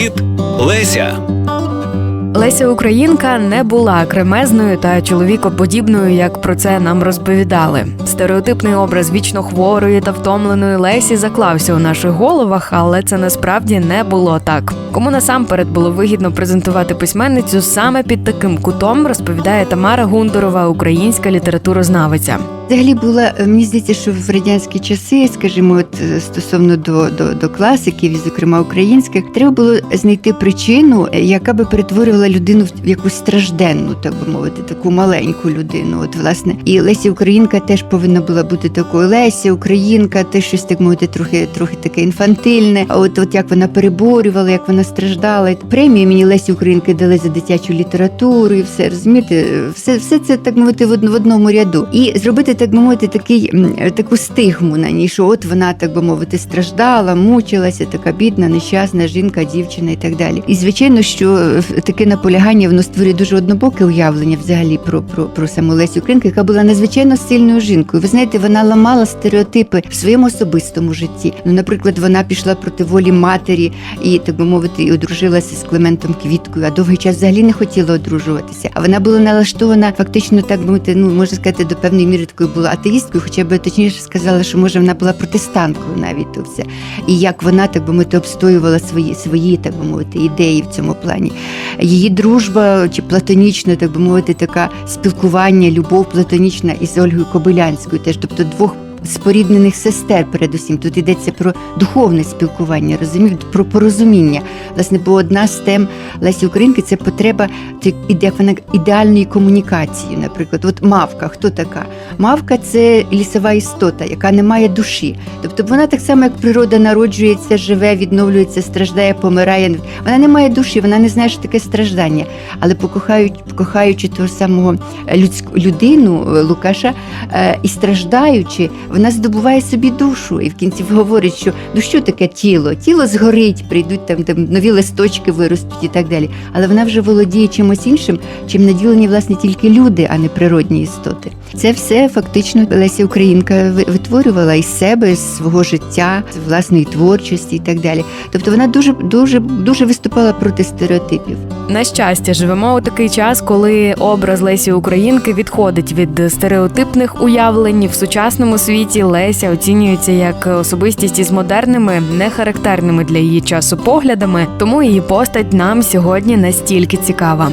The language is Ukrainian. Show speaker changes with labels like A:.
A: Привіт, Леся!
B: Леся Українка не була кремезною та чоловікоподібною, як про це нам розповідали. Стереотипний образ вічно хворої та втомленої Лесі заклався у наших головах, але це насправді не було так. Кому насамперед було вигідно презентувати письменницю саме під таким кутом, розповідає Тамара Гундорова, українська літературознавиця.
C: Взагалі була е, мені здається, що в радянські часи, скажімо, от е, стосовно до, до, до класиків, і зокрема українських, треба було знайти причину, е, яка би перетворювала людину в якусь стражденну, так би мовити, таку маленьку людину. От власне, і Леся Українка теж повинна була бути такою. Леся Українка, теж щось так мовити, трохи трохи таке інфантильне. От, от як вона переборювала, як вона страждала. Премію мені Лесі Українки дали за дитячу літературу, і все розумієте, все, все це так мовити в одному ряду. І зробити так би мовити такий таку стигму на ній, що от вона так би мовити страждала, мучилася, така бідна, нещасна жінка, дівчина і так далі. І звичайно, що е, таке наполягання воно створює дуже однобоке уявлення взагалі про, про, про саму Лесю Українку, яка була надзвичайно сильною жінкою. Ви знаєте, вона ламала стереотипи в своєму особистому житті. Ну, наприклад, вона пішла проти волі матері і так би мовити, і одружилася з Клементом Квіткою, а довгий час взагалі не хотіла одружуватися. А вона була налаштована фактично, так би мовити, ну можна сказати, до певної міри такою була атеїсткою, хоча б точніше сказала, що може вона була протестанткою навіть то все. І як вона так би мовити обстоювала свої свої, так би мовити, ідеї в цьому плані. Її дружба чи платонічна, так би мовити, така спілкування, любов платонічна із Ольгою Кобилянською, теж тобто двох. Споріднених сестер, передусім тут йдеться про духовне спілкування, розумієте, про порозуміння. Власне, бо одна з тем Лесі Українки це потреба ідеальної комунікації. Наприклад, от мавка, хто така? Мавка це лісова істота, яка не має душі. Тобто вона так само, як природа народжується, живе, відновлюється, страждає, помирає. Вона не має душі, вона не знає, що таке страждання. Але покохають, кохаючи того самого людську людину е, Лукаша е, і страждаючи, вона здобуває собі душу. І в кінці говорить, що ну що таке тіло? Тіло згорить, прийдуть там, там нові листочки виростуть і так далі. Але вона вже володіє чимось іншим, чим наділені власне тільки люди, а не природні істоти. Це все фактично Леся Українка витворювала із себе, з свого життя, власної творчості і так далі. Тобто вона дуже дуже дуже виступала проти стереотипів.
B: На щастя, живемо у такий час, коли образ Лесі Українки відходить від стереотипних уявлень в сучасному світі. Леся оцінюється як особистість із модерними, не характерними для її часу поглядами. Тому її постать нам сьогодні настільки цікава.